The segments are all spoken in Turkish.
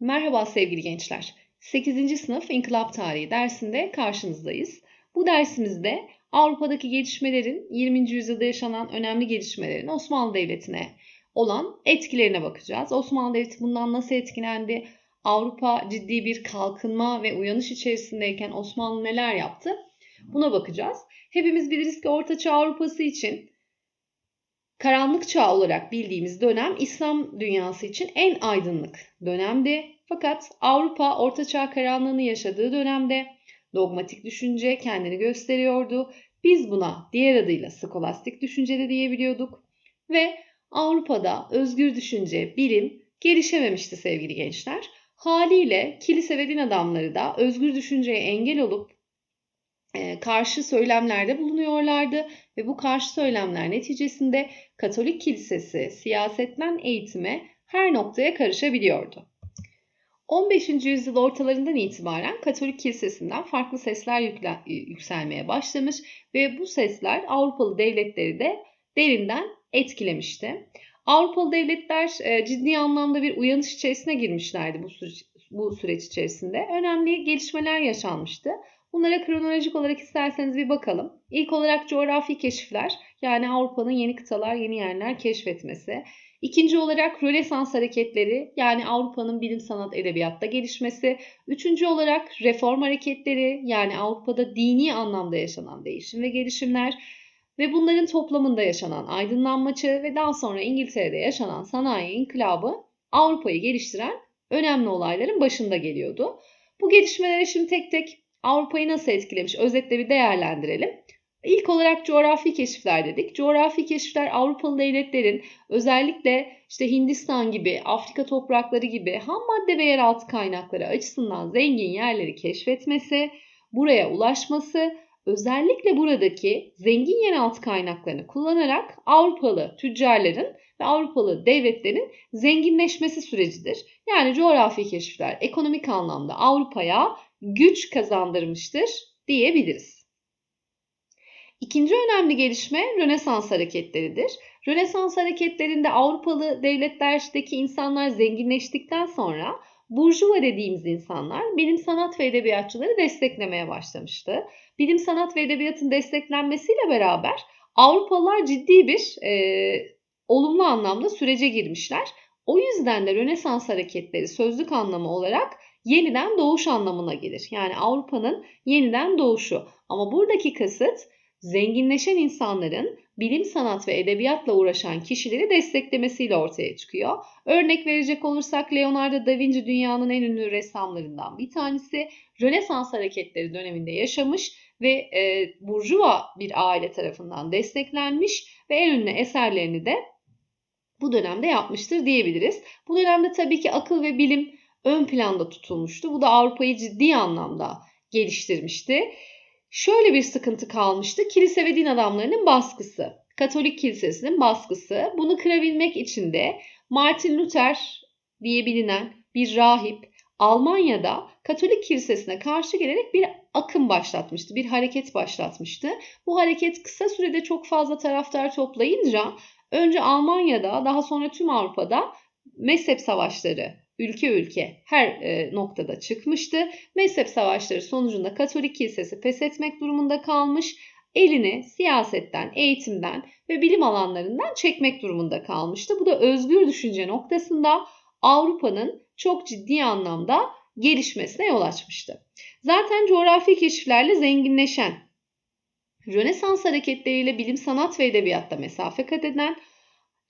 Merhaba sevgili gençler. 8. sınıf İnkılap Tarihi dersinde karşınızdayız. Bu dersimizde Avrupa'daki gelişmelerin 20. yüzyılda yaşanan önemli gelişmelerin Osmanlı Devleti'ne olan etkilerine bakacağız. Osmanlı Devleti bundan nasıl etkilendi? Avrupa ciddi bir kalkınma ve uyanış içerisindeyken Osmanlı neler yaptı? Buna bakacağız. Hepimiz biliriz ki Orta Çağ Avrupası için karanlık çağ olarak bildiğimiz dönem İslam dünyası için en aydınlık dönemdi. Fakat Avrupa Orta Çağ karanlığını yaşadığı dönemde dogmatik düşünce kendini gösteriyordu. Biz buna diğer adıyla skolastik düşünce de diyebiliyorduk. Ve Avrupa'da özgür düşünce, bilim gelişememişti sevgili gençler. Haliyle kilise ve din adamları da özgür düşünceye engel olup karşı söylemlerde bulunuyorlardı ve bu karşı söylemler neticesinde Katolik Kilisesi siyasetten eğitime her noktaya karışabiliyordu. 15. yüzyıl ortalarından itibaren Katolik Kilisesi'nden farklı sesler yükselmeye başlamış ve bu sesler Avrupalı devletleri de derinden etkilemişti. Avrupalı devletler e, ciddi anlamda bir uyanış içerisine girmişlerdi bu süreç, bu süreç içerisinde. Önemli gelişmeler yaşanmıştı. Bunlara kronolojik olarak isterseniz bir bakalım. İlk olarak coğrafi keşifler yani Avrupa'nın yeni kıtalar, yeni yerler keşfetmesi. İkinci olarak Rönesans hareketleri yani Avrupa'nın bilim sanat edebiyatta gelişmesi. Üçüncü olarak reform hareketleri yani Avrupa'da dini anlamda yaşanan değişim ve gelişimler. Ve bunların toplamında yaşanan aydınlanma çağı ve daha sonra İngiltere'de yaşanan sanayi inkılabı Avrupa'yı geliştiren önemli olayların başında geliyordu. Bu gelişmelere şimdi tek tek Avrupa'yı nasıl etkilemiş özetle bir değerlendirelim. İlk olarak coğrafi keşifler dedik. Coğrafi keşifler Avrupalı devletlerin özellikle işte Hindistan gibi, Afrika toprakları gibi ham madde ve yeraltı kaynakları açısından zengin yerleri keşfetmesi, buraya ulaşması, özellikle buradaki zengin yeraltı kaynaklarını kullanarak Avrupalı tüccarların ve Avrupalı devletlerin zenginleşmesi sürecidir. Yani coğrafi keşifler ekonomik anlamda Avrupa'ya güç kazandırmıştır diyebiliriz. İkinci önemli gelişme Rönesans hareketleridir. Rönesans hareketlerinde Avrupalı devletlerdeki insanlar zenginleştikten sonra Burjuva dediğimiz insanlar bilim sanat ve edebiyatçıları desteklemeye başlamıştı. Bilim sanat ve edebiyatın desteklenmesiyle beraber Avrupalılar ciddi bir e, olumlu anlamda sürece girmişler. O yüzden de Rönesans hareketleri sözlük anlamı olarak yeniden doğuş anlamına gelir. Yani Avrupa'nın yeniden doğuşu. Ama buradaki kasıt zenginleşen insanların bilim, sanat ve edebiyatla uğraşan kişileri desteklemesiyle ortaya çıkıyor. Örnek verecek olursak Leonardo da Vinci dünyanın en ünlü ressamlarından bir tanesi. Rönesans hareketleri döneminde yaşamış ve e, burjuva bir aile tarafından desteklenmiş ve en ünlü eserlerini de bu dönemde yapmıştır diyebiliriz. Bu dönemde tabii ki akıl ve bilim ön planda tutulmuştu. Bu da Avrupa'yı ciddi anlamda geliştirmişti. Şöyle bir sıkıntı kalmıştı. Kilise ve din adamlarının baskısı. Katolik kilisesinin baskısı. Bunu kırabilmek için de Martin Luther diye bilinen bir rahip Almanya'da Katolik kilisesine karşı gelerek bir akım başlatmıştı, bir hareket başlatmıştı. Bu hareket kısa sürede çok fazla taraftar toplayınca önce Almanya'da daha sonra tüm Avrupa'da mezhep savaşları ülke ülke her e, noktada çıkmıştı. Mezhep savaşları sonucunda Katolik Kilisesi pes etmek durumunda kalmış, elini siyasetten, eğitimden ve bilim alanlarından çekmek durumunda kalmıştı. Bu da özgür düşünce noktasında Avrupa'nın çok ciddi anlamda gelişmesine yol açmıştı. Zaten coğrafi keşiflerle zenginleşen, Rönesans hareketleriyle bilim, sanat ve edebiyatta mesafe kat eden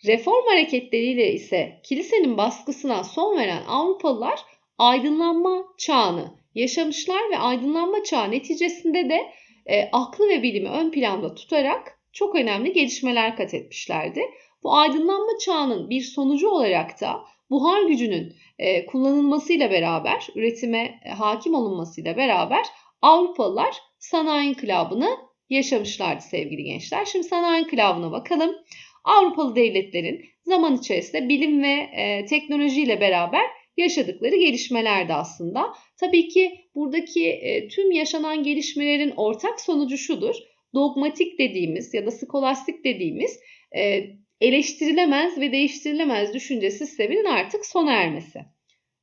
Reform hareketleriyle ise kilisenin baskısına son veren Avrupalılar aydınlanma çağını yaşamışlar ve aydınlanma çağı neticesinde de e, aklı ve bilimi ön planda tutarak çok önemli gelişmeler kat etmişlerdi. Bu aydınlanma çağının bir sonucu olarak da buhar gücünün e, kullanılmasıyla beraber, üretime e, hakim olunmasıyla beraber Avrupalılar sanayi inkılabını yaşamışlardı sevgili gençler. Şimdi sanayi inkılabına bakalım. Avrupalı devletlerin zaman içerisinde bilim ve e, teknolojiyle beraber yaşadıkları gelişmelerdi aslında. Tabii ki buradaki e, tüm yaşanan gelişmelerin ortak sonucu şudur. Dogmatik dediğimiz ya da skolastik dediğimiz e, eleştirilemez ve değiştirilemez düşünce sisteminin artık sona ermesi.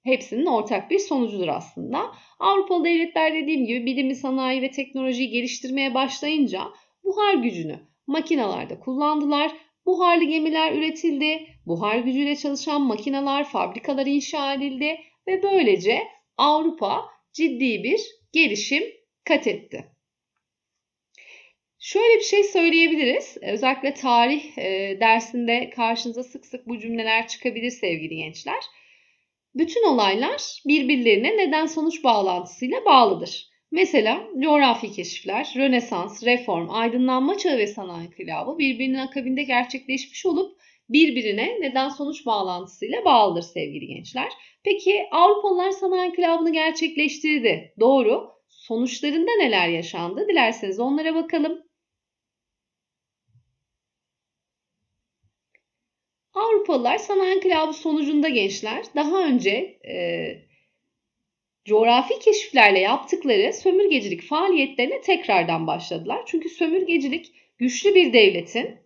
hepsinin ortak bir sonucudur aslında. Avrupalı devletler dediğim gibi bilimi, sanayi ve teknolojiyi geliştirmeye başlayınca buhar gücünü makinalarda kullandılar. Buharlı gemiler üretildi, buhar gücüyle çalışan makineler, fabrikalar inşa edildi ve böylece Avrupa ciddi bir gelişim kat etti. Şöyle bir şey söyleyebiliriz. Özellikle tarih e, dersinde karşınıza sık sık bu cümleler çıkabilir sevgili gençler. Bütün olaylar birbirlerine neden sonuç bağlantısıyla bağlıdır. Mesela coğrafi keşifler, Rönesans, reform, aydınlanma çağı ve sanayi inkılabı birbirinin akabinde gerçekleşmiş olup birbirine neden sonuç bağlantısıyla bağlıdır sevgili gençler. Peki Avrupalılar sanayi inkılabını gerçekleştirdi. Doğru. Sonuçlarında neler yaşandı? Dilerseniz onlara bakalım. Avrupalılar sanayi inkılabı sonucunda gençler daha önce e, coğrafi keşiflerle yaptıkları sömürgecilik faaliyetlerine tekrardan başladılar. Çünkü sömürgecilik güçlü bir devletin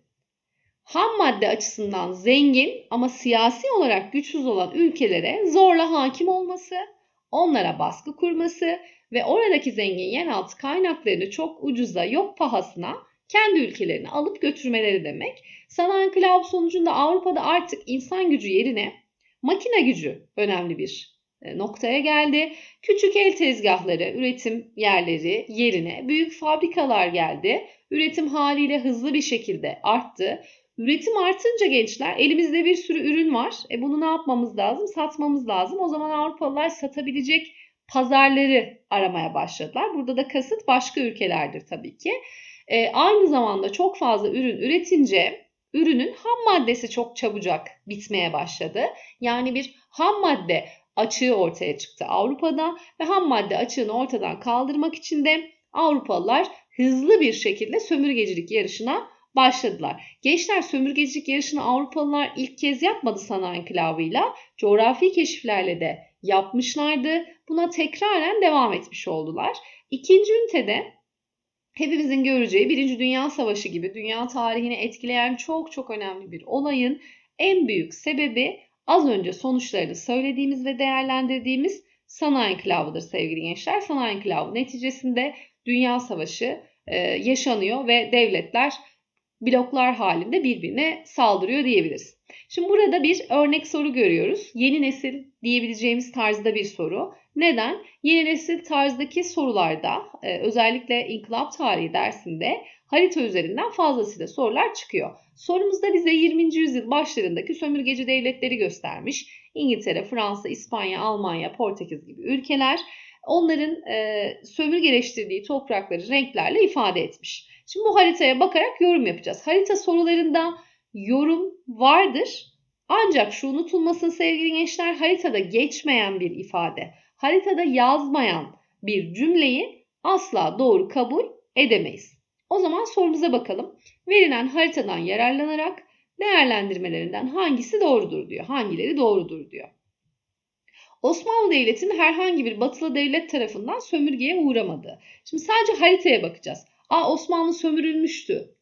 ham madde açısından zengin ama siyasi olarak güçsüz olan ülkelere zorla hakim olması, onlara baskı kurması ve oradaki zengin yeraltı kaynaklarını çok ucuza yok pahasına kendi ülkelerini alıp götürmeleri demek. Sanayi inkılabı sonucunda Avrupa'da artık insan gücü yerine makine gücü önemli bir noktaya geldi. Küçük el tezgahları, üretim yerleri yerine büyük fabrikalar geldi. Üretim haliyle hızlı bir şekilde arttı. Üretim artınca gençler elimizde bir sürü ürün var. E bunu ne yapmamız lazım? Satmamız lazım. O zaman Avrupalılar satabilecek pazarları aramaya başladılar. Burada da kasıt başka ülkelerdir tabii ki. E, aynı zamanda çok fazla ürün üretince ürünün ham maddesi çok çabucak bitmeye başladı. Yani bir ham madde açığı ortaya çıktı Avrupa'da ve ham madde açığını ortadan kaldırmak için de Avrupalılar hızlı bir şekilde sömürgecilik yarışına başladılar. Gençler sömürgecilik yarışını Avrupalılar ilk kez yapmadı sanayi inkılabıyla. Coğrafi keşiflerle de yapmışlardı. Buna tekraren devam etmiş oldular. İkinci ünitede hepimizin göreceği Birinci Dünya Savaşı gibi dünya tarihini etkileyen çok çok önemli bir olayın en büyük sebebi az önce sonuçlarını söylediğimiz ve değerlendirdiğimiz sanayi inkılabıdır sevgili gençler. Sanayi inkılabı neticesinde Dünya Savaşı e, yaşanıyor ve devletler bloklar halinde birbirine saldırıyor diyebiliriz. Şimdi burada bir örnek soru görüyoruz. Yeni nesil diyebileceğimiz tarzda bir soru. Neden? Yeni nesil tarzdaki sorularda e, özellikle inkılap tarihi dersinde harita üzerinden fazlasıyla sorular çıkıyor. Sorumuzda bize 20. yüzyıl başlarındaki sömürgeci devletleri göstermiş. İngiltere, Fransa, İspanya, Almanya, Portekiz gibi ülkeler onların e, sömürgeleştirdiği toprakları renklerle ifade etmiş. Şimdi bu haritaya bakarak yorum yapacağız. Harita sorularında yorum vardır. Ancak şu unutulmasın sevgili gençler haritada geçmeyen bir ifade, haritada yazmayan bir cümleyi asla doğru kabul edemeyiz. O zaman sorumuza bakalım. Verilen haritadan yararlanarak değerlendirmelerinden hangisi doğrudur diyor. Hangileri doğrudur diyor. Osmanlı Devleti'nin herhangi bir batılı devlet tarafından sömürgeye uğramadığı. Şimdi sadece haritaya bakacağız. Aa Osmanlı sömürülmüştü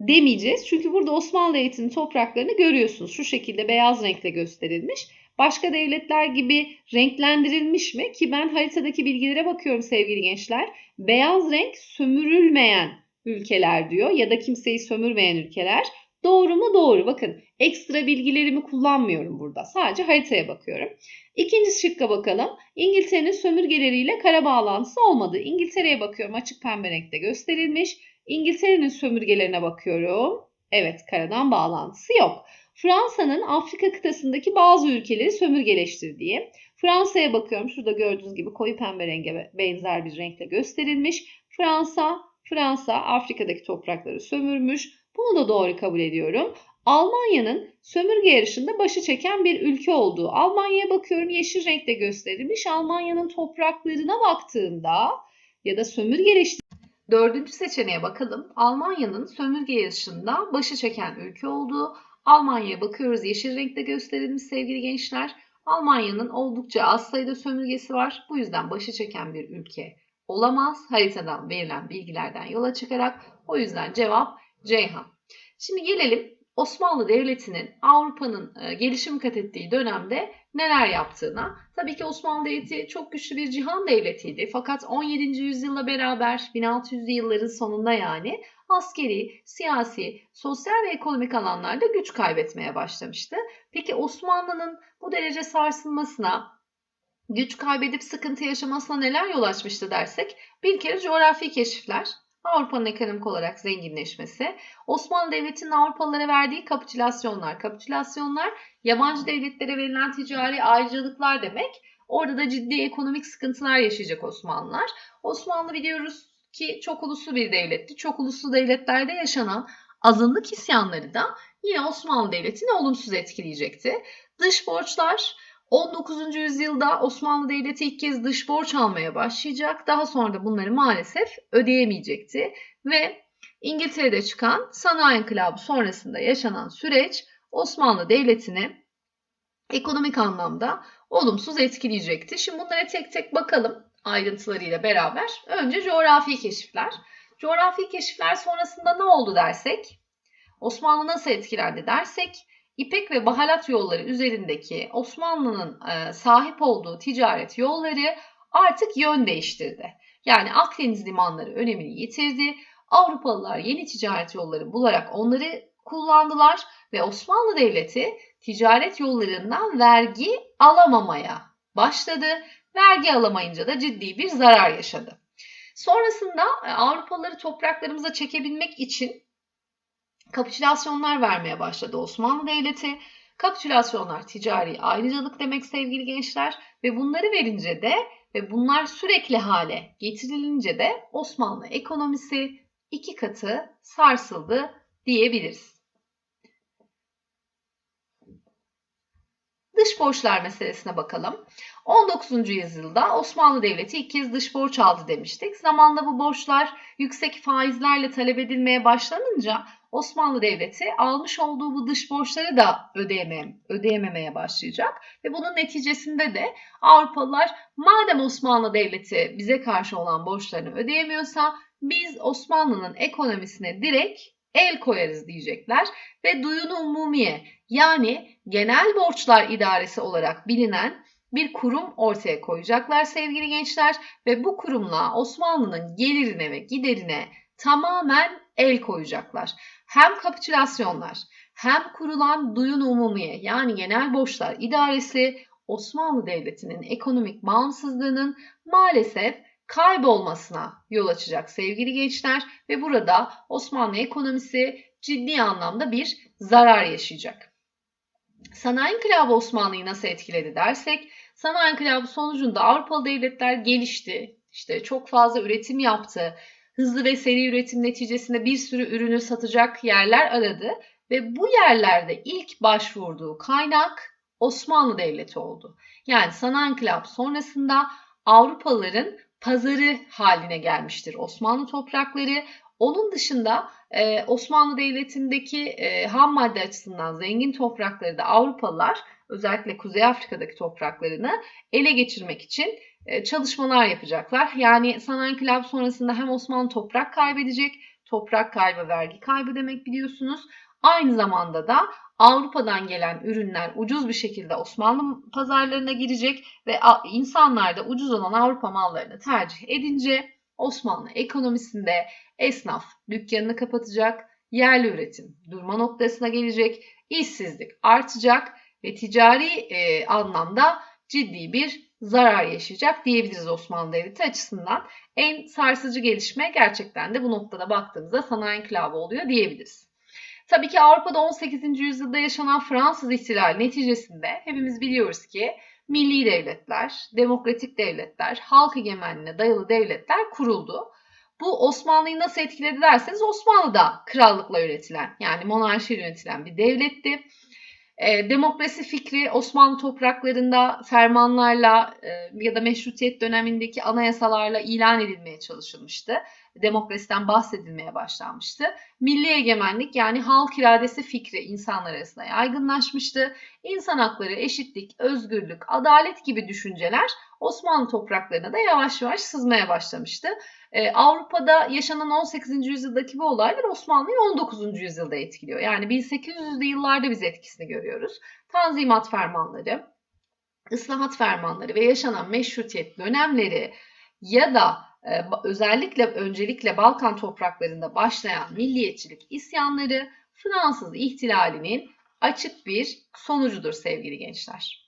demeyeceğiz. Çünkü burada Osmanlı Devleti'nin topraklarını görüyorsunuz. Şu şekilde beyaz renkle gösterilmiş. Başka devletler gibi renklendirilmiş mi? Ki ben haritadaki bilgilere bakıyorum sevgili gençler. Beyaz renk sömürülmeyen ülkeler diyor ya da kimseyi sömürmeyen ülkeler. Doğru mu? Doğru. Bakın ekstra bilgilerimi kullanmıyorum burada. Sadece haritaya bakıyorum. İkinci şıkka bakalım. İngiltere'nin sömürgeleriyle kara bağlantısı olmadı. İngiltere'ye bakıyorum. Açık pembe renkte gösterilmiş. İngiltere'nin sömürgelerine bakıyorum. Evet karadan bağlantısı yok. Fransa'nın Afrika kıtasındaki bazı ülkeleri sömürgeleştirdiği. Fransa'ya bakıyorum. Şurada gördüğünüz gibi koyu pembe renge benzer bir renkle gösterilmiş. Fransa, Fransa Afrika'daki toprakları sömürmüş. Bunu da doğru kabul ediyorum. Almanya'nın sömürge yarışında başı çeken bir ülke olduğu. Almanya'ya bakıyorum yeşil renkte gösterilmiş. Almanya'nın topraklarına baktığımda ya da sömürgeleştirdiği Dördüncü seçeneğe bakalım. Almanya'nın sömürge yarışında başı çeken ülke olduğu. Almanya'ya bakıyoruz yeşil renkte gösterilmiş sevgili gençler. Almanya'nın oldukça az sayıda sömürgesi var. Bu yüzden başı çeken bir ülke olamaz. Haritadan verilen bilgilerden yola çıkarak o yüzden cevap Ceyhan. Şimdi gelelim Osmanlı Devleti'nin Avrupa'nın e, gelişim kat ettiği dönemde neler yaptığına. Tabii ki Osmanlı Devleti çok güçlü bir cihan devletiydi. Fakat 17. yüzyılla beraber 1600'lü yılların sonunda yani askeri, siyasi, sosyal ve ekonomik alanlarda güç kaybetmeye başlamıştı. Peki Osmanlı'nın bu derece sarsılmasına, güç kaybedip sıkıntı yaşamasına neler yol açmıştı dersek bir kere coğrafi keşifler, Avrupa'nın ekonomik olarak zenginleşmesi, Osmanlı Devleti'nin Avrupalılara verdiği kapitülasyonlar. Kapitülasyonlar yabancı devletlere verilen ticari ayrıcalıklar demek. Orada da ciddi ekonomik sıkıntılar yaşayacak Osmanlılar. Osmanlı biliyoruz ki çok uluslu bir devletti. Çok uluslu devletlerde yaşanan azınlık isyanları da yine Osmanlı Devleti'ni olumsuz etkileyecekti. Dış borçlar 19. yüzyılda Osmanlı Devleti ilk kez dış borç almaya başlayacak. Daha sonra da bunları maalesef ödeyemeyecekti ve İngiltere'de çıkan sanayi inkılabı sonrasında yaşanan süreç Osmanlı Devleti'ni ekonomik anlamda olumsuz etkileyecekti. Şimdi bunlara tek tek bakalım ayrıntılarıyla beraber. Önce coğrafi keşifler. Coğrafi keşifler sonrasında ne oldu dersek, Osmanlı nasıl etkilendi dersek, İpek ve baharat yolları üzerindeki Osmanlı'nın e, sahip olduğu ticaret yolları artık yön değiştirdi. Yani Akdeniz limanları önemini yitirdi. Avrupalılar yeni ticaret yolları bularak onları kullandılar ve Osmanlı Devleti ticaret yollarından vergi alamamaya başladı. Vergi alamayınca da ciddi bir zarar yaşadı. Sonrasında e, Avrupalıları topraklarımıza çekebilmek için kapitülasyonlar vermeye başladı Osmanlı Devleti. Kapitülasyonlar ticari ayrıcalık demek sevgili gençler ve bunları verince de ve bunlar sürekli hale getirilince de Osmanlı ekonomisi iki katı sarsıldı diyebiliriz. Dış borçlar meselesine bakalım. 19. yüzyılda Osmanlı Devleti ilk kez dış borç aldı demiştik. Zamanla bu borçlar yüksek faizlerle talep edilmeye başlanınca Osmanlı Devleti almış olduğu bu dış borçları da ödeyemem, ödeyememeye başlayacak. Ve bunun neticesinde de Avrupalılar madem Osmanlı Devleti bize karşı olan borçlarını ödeyemiyorsa biz Osmanlı'nın ekonomisine direkt el koyarız diyecekler ve duyunu umumiye yani genel borçlar idaresi olarak bilinen bir kurum ortaya koyacaklar sevgili gençler ve bu kurumla Osmanlı'nın gelirine ve giderine tamamen el koyacaklar. Hem kapitülasyonlar hem kurulan duyun umumiye yani genel borçlar idaresi Osmanlı Devleti'nin ekonomik bağımsızlığının maalesef kaybolmasına yol açacak sevgili gençler ve burada Osmanlı ekonomisi ciddi anlamda bir zarar yaşayacak. Sanayi İnkılabı Osmanlı'yı nasıl etkiledi dersek, sanayi İnkılabı sonucunda Avrupalı devletler gelişti, işte çok fazla üretim yaptı, hızlı ve seri üretim neticesinde bir sürü ürünü satacak yerler aradı ve bu yerlerde ilk başvurduğu kaynak Osmanlı Devleti oldu. Yani sanayi İnkılabı sonrasında Avrupalıların pazarı haline gelmiştir Osmanlı toprakları. Onun dışında e, Osmanlı Devleti'ndeki e, ham madde açısından zengin toprakları da Avrupalılar özellikle Kuzey Afrika'daki topraklarını ele geçirmek için çalışmalar yapacaklar. Yani sanayi inkılabı sonrasında hem Osmanlı toprak kaybedecek, toprak kaybı vergi kaybı demek biliyorsunuz. Aynı zamanda da Avrupa'dan gelen ürünler ucuz bir şekilde Osmanlı pazarlarına girecek ve insanlar da ucuz olan Avrupa mallarını tercih edince Osmanlı ekonomisinde esnaf dükkanını kapatacak, yerli üretim durma noktasına gelecek, işsizlik artacak ve ticari e, anlamda ciddi bir zarar yaşayacak diyebiliriz Osmanlı Devleti açısından. En sarsıcı gelişme gerçekten de bu noktada baktığımızda sanayi inkılabı oluyor diyebiliriz. Tabii ki Avrupa'da 18. yüzyılda yaşanan Fransız ihtilali neticesinde hepimiz biliyoruz ki milli devletler, demokratik devletler, halk egemenliğine dayalı devletler kuruldu. Bu Osmanlı'yı nasıl etkiledi derseniz Osmanlı da krallıkla yönetilen yani monarşi yönetilen bir devletti. E, demokrasi fikri Osmanlı topraklarında fermanlarla e, ya da meşrutiyet dönemindeki anayasalarla ilan edilmeye çalışılmıştı. Demokrasiden bahsedilmeye başlanmıştı. Milli egemenlik yani halk iradesi fikri insanlar arasında yaygınlaşmıştı. İnsan hakları, eşitlik, özgürlük, adalet gibi düşünceler Osmanlı topraklarına da yavaş yavaş sızmaya başlamıştı. Ee, Avrupa'da yaşanan 18. yüzyıldaki bu olaylar Osmanlı'yı 19. yüzyılda etkiliyor. Yani 1800'lü yıllarda biz etkisini görüyoruz. Tanzimat fermanları, ıslahat fermanları ve yaşanan meşrutiyet dönemleri ya da e, özellikle öncelikle Balkan topraklarında başlayan milliyetçilik isyanları Fransız ihtilalinin açık bir sonucudur sevgili gençler.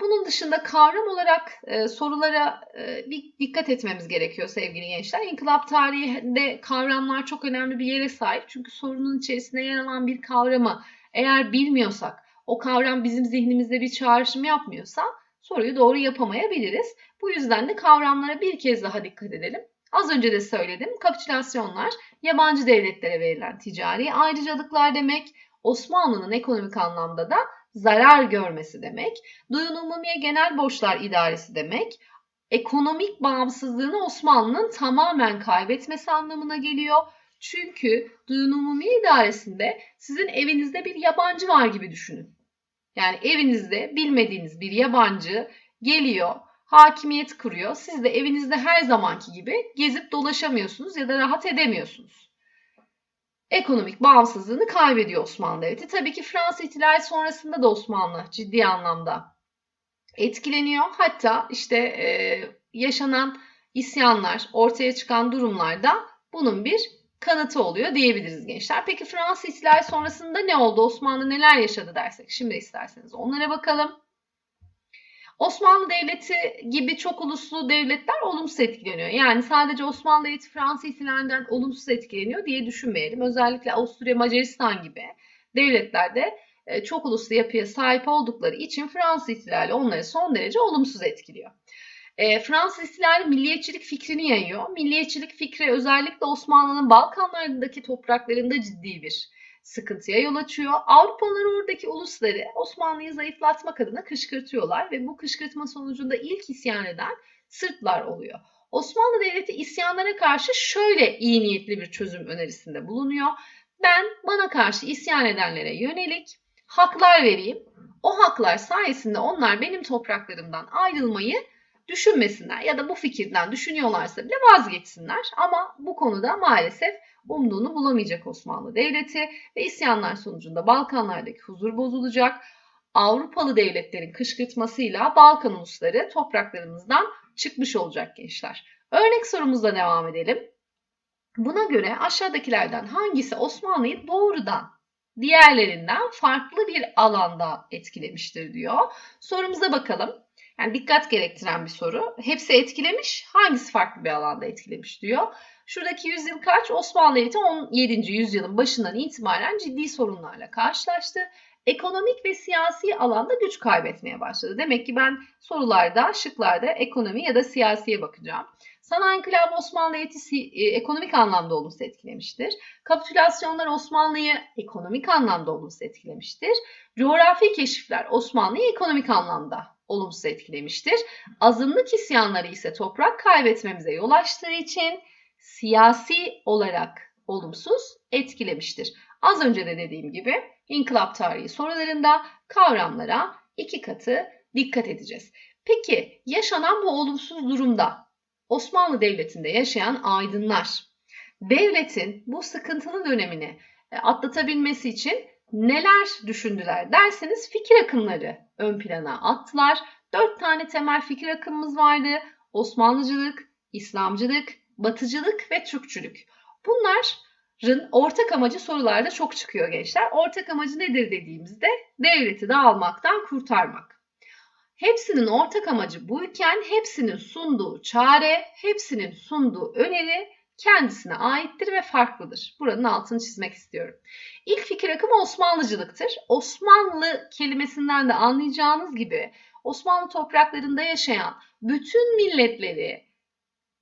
Bunun dışında kavram olarak e, sorulara e, bir dikkat etmemiz gerekiyor sevgili gençler. İnkılap tarihinde kavramlar çok önemli bir yere sahip. Çünkü sorunun içerisinde yer alan bir kavramı eğer bilmiyorsak, o kavram bizim zihnimizde bir çağrışım yapmıyorsa soruyu doğru yapamayabiliriz. Bu yüzden de kavramlara bir kez daha dikkat edelim. Az önce de söyledim. Kapitülasyonlar yabancı devletlere verilen ticari ayrıcalıklar demek. Osmanlı'nın ekonomik anlamda da zarar görmesi demek. Duyun umumiye genel borçlar idaresi demek. Ekonomik bağımsızlığını Osmanlı'nın tamamen kaybetmesi anlamına geliyor. Çünkü duyun umumiye idaresinde sizin evinizde bir yabancı var gibi düşünün. Yani evinizde bilmediğiniz bir yabancı geliyor, hakimiyet kuruyor. Siz de evinizde her zamanki gibi gezip dolaşamıyorsunuz ya da rahat edemiyorsunuz. Ekonomik bağımsızlığını kaybediyor Osmanlı Devleti. Tabii ki Fransız ihtilali sonrasında da Osmanlı ciddi anlamda etkileniyor. Hatta işte e, yaşanan isyanlar, ortaya çıkan durumlarda bunun bir kanıtı oluyor diyebiliriz gençler. Peki Fransız ihtilali sonrasında ne oldu? Osmanlı neler yaşadı dersek şimdi isterseniz onlara bakalım. Osmanlı Devleti gibi çok uluslu devletler olumsuz etkileniyor. Yani sadece Osmanlı Devleti Fransız ihtilalinden olumsuz etkileniyor diye düşünmeyelim. Özellikle Avusturya, Macaristan gibi devletlerde e, çok uluslu yapıya sahip oldukları için Fransız ihtilali onları son derece olumsuz etkiliyor. E, Fransız ihtilali milliyetçilik fikrini yayıyor. Milliyetçilik fikri özellikle Osmanlı'nın Balkanlardaki topraklarında ciddi bir sıkıntıya yol açıyor. Avrupalılar oradaki ulusları Osmanlı'yı zayıflatmak adına kışkırtıyorlar ve bu kışkırtma sonucunda ilk isyan eden Sırplar oluyor. Osmanlı Devleti isyanlara karşı şöyle iyi niyetli bir çözüm önerisinde bulunuyor. Ben bana karşı isyan edenlere yönelik haklar vereyim. O haklar sayesinde onlar benim topraklarımdan ayrılmayı düşünmesinler ya da bu fikirden düşünüyorlarsa bile vazgeçsinler. Ama bu konuda maalesef umduğunu bulamayacak Osmanlı Devleti ve isyanlar sonucunda Balkanlardaki huzur bozulacak. Avrupalı devletlerin kışkırtmasıyla Balkan ulusları topraklarımızdan çıkmış olacak gençler. Örnek sorumuzla devam edelim. Buna göre aşağıdakilerden hangisi Osmanlı'yı doğrudan diğerlerinden farklı bir alanda etkilemiştir diyor. Sorumuza bakalım. Yani dikkat gerektiren bir soru. Hepsi etkilemiş, hangisi farklı bir alanda etkilemiş diyor. Şuradaki yüzyıl kaç? Osmanlı Devleti 17. yüzyılın başından itibaren ciddi sorunlarla karşılaştı. Ekonomik ve siyasi alanda güç kaybetmeye başladı. Demek ki ben sorularda, şıklarda ekonomi ya da siyasiye bakacağım. Sanayi İnkılabı Osmanlı Devleti e, ekonomik anlamda olumsuz etkilemiştir. Kapitülasyonlar Osmanlı'yı ekonomik anlamda olumsuz etkilemiştir. Coğrafi keşifler Osmanlı'yı ekonomik anlamda olumsuz etkilemiştir. Azınlık isyanları ise toprak kaybetmemize yol açtığı için siyasi olarak olumsuz etkilemiştir. Az önce de dediğim gibi inkılap tarihi sorularında kavramlara iki katı dikkat edeceğiz. Peki yaşanan bu olumsuz durumda Osmanlı Devleti'nde yaşayan aydınlar devletin bu sıkıntılı dönemini e, atlatabilmesi için neler düşündüler derseniz fikir akımları ön plana attılar. Dört tane temel fikir akımımız vardı. Osmanlıcılık, İslamcılık, Batıcılık ve Türkçülük. Bunların ortak amacı sorularda çok çıkıyor gençler. Ortak amacı nedir dediğimizde devleti dağılmaktan kurtarmak. Hepsinin ortak amacı buyken hepsinin sunduğu çare, hepsinin sunduğu öneri kendisine aittir ve farklıdır. Buranın altını çizmek istiyorum. İlk fikir akımı Osmanlıcılıktır. Osmanlı kelimesinden de anlayacağınız gibi Osmanlı topraklarında yaşayan bütün milletleri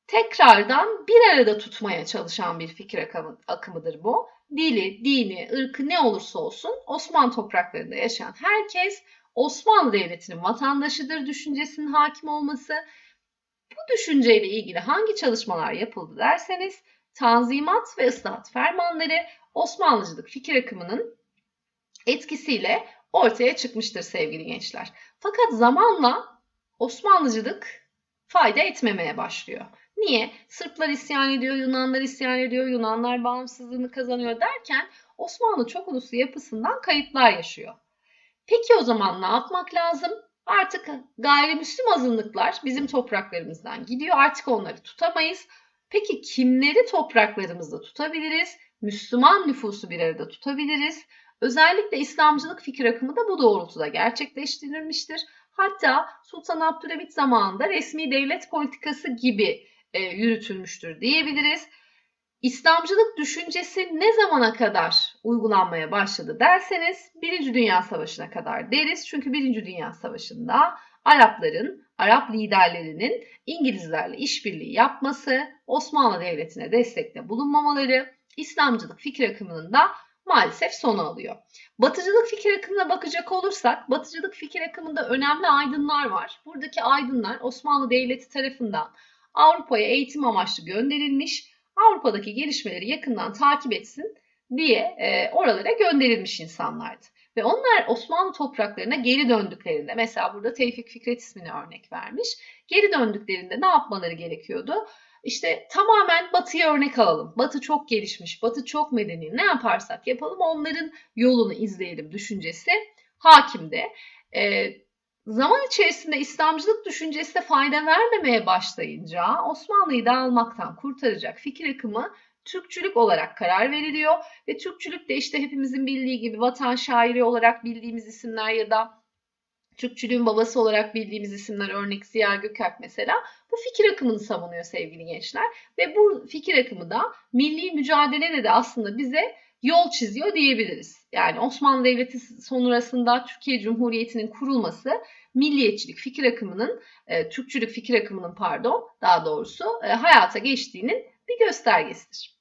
tekrardan bir arada tutmaya çalışan bir fikir akımı, akımıdır bu. Dili, dini, ırkı ne olursa olsun Osmanlı topraklarında yaşayan herkes Osmanlı Devleti'nin vatandaşıdır düşüncesinin hakim olması. Bu düşünceyle ilgili hangi çalışmalar yapıldı derseniz Tanzimat ve ıslahat fermanları Osmanlıcılık fikir akımının etkisiyle ortaya çıkmıştır sevgili gençler. Fakat zamanla Osmanlıcılık fayda etmemeye başlıyor. Niye? Sırplar isyan ediyor, Yunanlar isyan ediyor, Yunanlar bağımsızlığını kazanıyor derken Osmanlı çok uluslu yapısından kayıplar yaşıyor. Peki o zaman ne yapmak lazım? Artık gayrimüslim azınlıklar bizim topraklarımızdan gidiyor. Artık onları tutamayız. Peki kimleri topraklarımızda tutabiliriz? Müslüman nüfusu bir arada tutabiliriz. Özellikle İslamcılık fikir akımı da bu doğrultuda gerçekleştirilmiştir. Hatta Sultan Abdülhamit zamanında resmi devlet politikası gibi e, yürütülmüştür diyebiliriz. İslamcılık düşüncesi ne zamana kadar uygulanmaya başladı derseniz Birinci Dünya Savaşı'na kadar deriz. Çünkü Birinci Dünya Savaşı'nda Arapların, Arap liderlerinin İngilizlerle işbirliği yapması, Osmanlı Devleti'ne destekte bulunmamaları, İslamcılık fikir akımının da maalesef sonu alıyor. Batıcılık fikir akımına bakacak olursak, batıcılık fikir akımında önemli aydınlar var. Buradaki aydınlar Osmanlı Devleti tarafından Avrupa'ya eğitim amaçlı gönderilmiş, Avrupa'daki gelişmeleri yakından takip etsin diye e, oralara gönderilmiş insanlardı. Ve onlar Osmanlı topraklarına geri döndüklerinde, mesela burada Tevfik Fikret ismini örnek vermiş, geri döndüklerinde ne yapmaları gerekiyordu? İşte tamamen Batı'ya örnek alalım. Batı çok gelişmiş, Batı çok medeni. Ne yaparsak yapalım onların yolunu izleyelim düşüncesi hakimde. E, zaman içerisinde İslamcılık düşüncesi de fayda vermemeye başlayınca Osmanlı'yı dağılmaktan kurtaracak fikir akımı Türkçülük olarak karar veriliyor ve Türkçülük de işte hepimizin bildiği gibi vatan şairi olarak bildiğimiz isimler ya da Türkçülüğün babası olarak bildiğimiz isimler örnek Ziya Gökalp mesela bu fikir akımını savunuyor sevgili gençler. Ve bu fikir akımı da milli mücadelede de aslında bize yol çiziyor diyebiliriz. Yani Osmanlı Devleti sonrasında Türkiye Cumhuriyeti'nin kurulması milliyetçilik fikir akımının, e, Türkçülük fikir akımının pardon daha doğrusu e, hayata geçtiğinin bir göstergesidir.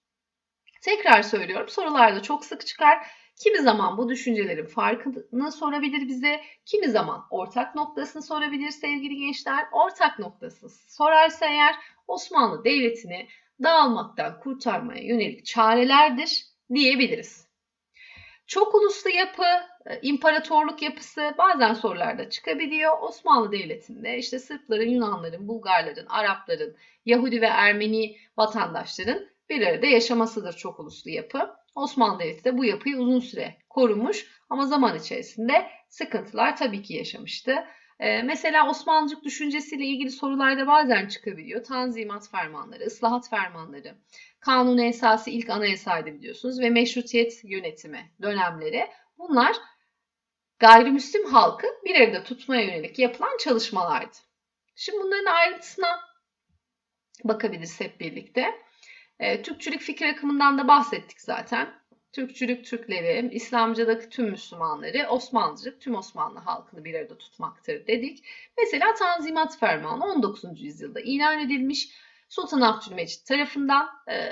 Tekrar söylüyorum sorularda çok sık çıkar. Kimi zaman bu düşüncelerin farkını sorabilir bize, kimi zaman ortak noktasını sorabilir sevgili gençler. Ortak noktası sorarsa eğer Osmanlı Devleti'ni dağılmaktan kurtarmaya yönelik çarelerdir diyebiliriz. Çok uluslu yapı, e, imparatorluk yapısı bazen sorularda çıkabiliyor. Osmanlı Devleti'nde işte Sırpların, Yunanların, Bulgarların, Arapların, Yahudi ve Ermeni vatandaşların bir arada yaşamasıdır çok uluslu yapı. Osmanlı Devleti de bu yapıyı uzun süre korumuş ama zaman içerisinde sıkıntılar tabii ki yaşamıştı. Ee, mesela Osmanlıcık düşüncesiyle ilgili sorularda bazen çıkabiliyor. Tanzimat fermanları, ıslahat fermanları, kanun esası ilk anayasaydı biliyorsunuz ve meşrutiyet yönetimi dönemleri. Bunlar gayrimüslim halkı bir evde tutmaya yönelik yapılan çalışmalardı. Şimdi bunların ayrıntısına bakabiliriz hep birlikte. E, Türkçülük fikir akımından da bahsettik zaten. Türkçülük Türkleri, İslamcılık tüm Müslümanları, Osmanlıcılık tüm Osmanlı halkını bir arada tutmaktır dedik. Mesela Tanzimat Fermanı 19. yüzyılda ilan edilmiş Sultan Abdülmecit tarafından e,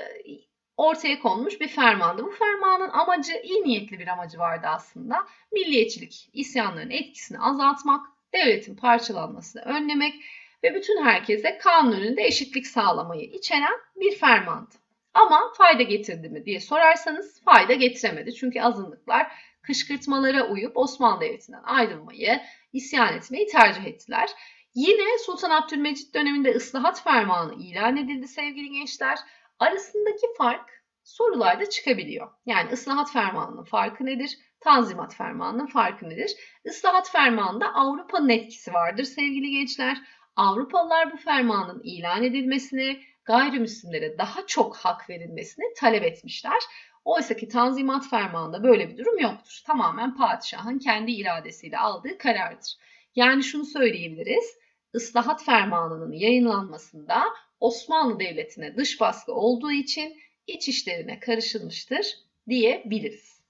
ortaya konmuş bir fermandı. Bu fermanın amacı iyi niyetli bir amacı vardı aslında. Milliyetçilik, isyanların etkisini azaltmak, devletin parçalanmasını önlemek ve bütün herkese kanun önünde eşitlik sağlamayı içeren bir fermandı. Ama fayda getirdi mi diye sorarsanız fayda getiremedi. Çünkü azınlıklar kışkırtmalara uyup Osmanlı Devleti'nden ayrılmayı, isyan etmeyi tercih ettiler. Yine Sultan Abdülmecit döneminde ıslahat fermanı ilan edildi sevgili gençler. Arasındaki fark sorularda çıkabiliyor. Yani ıslahat fermanının farkı nedir? Tanzimat fermanının farkı nedir? Islahat fermanında Avrupa'nın etkisi vardır sevgili gençler. Avrupalılar bu fermanın ilan edilmesini, gayrimüslimlere daha çok hak verilmesini talep etmişler. Oysa ki Tanzimat Fermanı'nda böyle bir durum yoktur. Tamamen padişahın kendi iradesiyle aldığı karardır. Yani şunu söyleyebiliriz. Islahat Fermanı'nın yayınlanmasında Osmanlı Devleti'ne dış baskı olduğu için iç işlerine karışılmıştır diyebiliriz.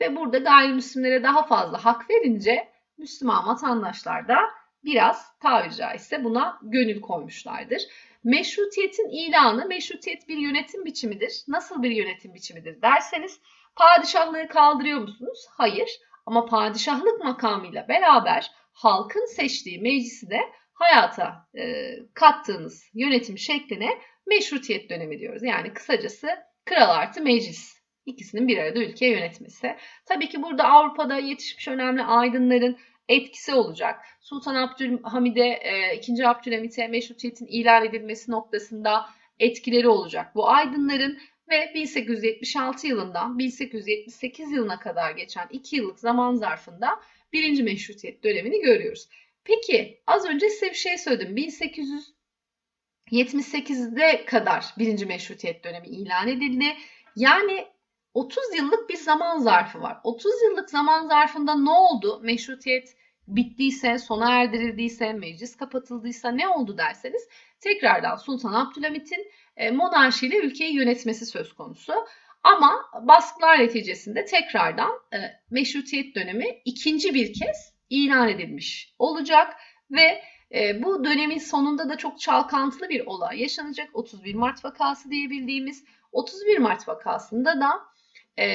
Ve burada gayrimüslimlere daha fazla hak verince Müslüman vatandaşlar da biraz tabiri caizse buna gönül koymuşlardır. Meşrutiyetin ilanı, meşrutiyet bir yönetim biçimidir. Nasıl bir yönetim biçimidir derseniz, padişahlığı kaldırıyor musunuz? Hayır. Ama padişahlık makamıyla beraber halkın seçtiği meclisi de hayata e, kattığınız yönetim şekline meşrutiyet dönemi diyoruz. Yani kısacası kral artı meclis ikisinin bir arada ülkeyi yönetmesi. Tabii ki burada Avrupa'da yetişmiş önemli aydınların etkisi olacak. Sultan Abdülhamid'e, 2. E, Abdülhamit'e meşrutiyetin ilan edilmesi noktasında etkileri olacak. Bu aydınların ve 1876 yılından 1878 yılına kadar geçen 2 yıllık zaman zarfında birinci meşrutiyet dönemini görüyoruz. Peki az önce size bir şey söyledim. 1878'de kadar birinci meşrutiyet dönemi ilan edildi. Yani 30 yıllık bir zaman zarfı var. 30 yıllık zaman zarfında ne oldu? Meşrutiyet bittiyse, sona erdirildiyse, meclis kapatıldıysa ne oldu derseniz tekrardan Sultan Abdülhamit'in e, monarşiyle ülkeyi yönetmesi söz konusu. Ama baskılar neticesinde tekrardan e, meşrutiyet dönemi ikinci bir kez ilan edilmiş olacak ve e, bu dönemin sonunda da çok çalkantılı bir olay yaşanacak. 31 Mart vakası diyebildiğimiz 31 Mart vakasında da e,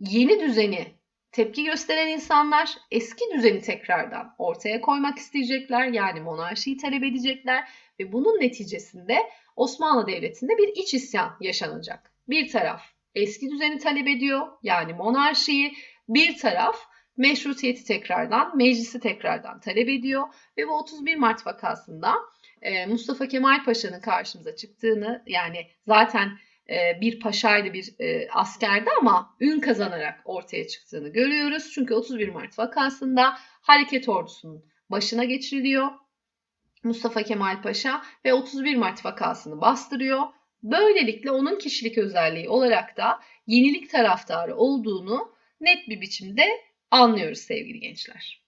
yeni düzeni tepki gösteren insanlar eski düzeni tekrardan ortaya koymak isteyecekler. Yani monarşiyi talep edecekler ve bunun neticesinde Osmanlı Devleti'nde bir iç isyan yaşanacak. Bir taraf eski düzeni talep ediyor yani monarşiyi, bir taraf meşrutiyeti tekrardan, meclisi tekrardan talep ediyor ve bu 31 Mart vakasında e, Mustafa Kemal Paşa'nın karşımıza çıktığını yani zaten bir paşaydı, bir e, askerdi ama ün kazanarak ortaya çıktığını görüyoruz. Çünkü 31 Mart vakasında hareket ordusunun başına geçiriliyor Mustafa Kemal Paşa ve 31 Mart vakasını bastırıyor. Böylelikle onun kişilik özelliği olarak da yenilik taraftarı olduğunu net bir biçimde anlıyoruz sevgili gençler.